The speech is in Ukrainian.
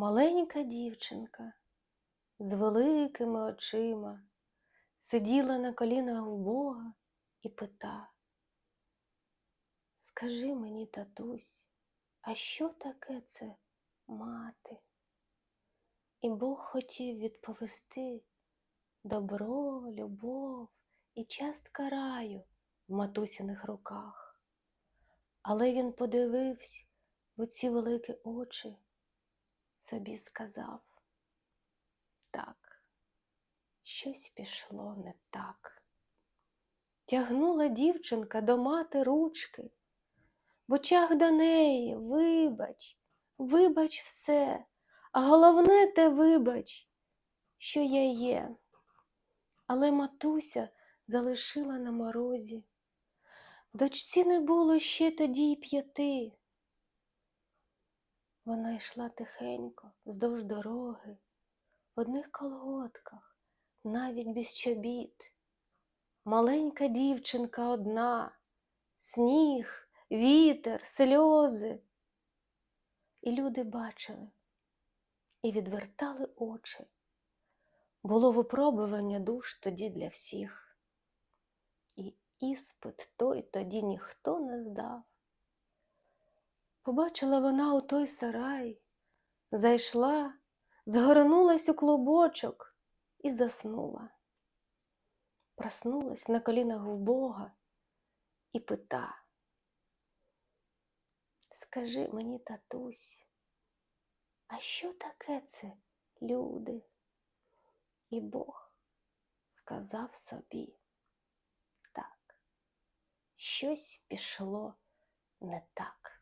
Маленька дівчинка з великими очима сиділа на колінах у Бога і пита. Скажи мені, татусь, а що таке це мати? І Бог хотів відповісти добро, любов і частка раю в матусіних руках. Але він подивився в ці великі очі, собі сказав так, щось пішло не так. Тягнула дівчинка до мати ручки, в очах до неї, вибач, вибач все, а головне те вибач, що я є. Але матуся залишила на морозі. Дочці не було ще тоді й п'яти. Вона йшла тихенько вздовж дороги, в одних колготках, навіть без чобіт. Маленька дівчинка одна, сніг, вітер, сльози. І люди бачили і відвертали очі. Було випробування душ тоді для всіх. І іспит той тоді ніхто не здав. Побачила вона у той сарай, зайшла, згорнулась у клубочок і заснула. Проснулась на колінах в Бога і пита. Скажи мені, татусь, а що таке це люди? І Бог сказав собі так, щось пішло не так.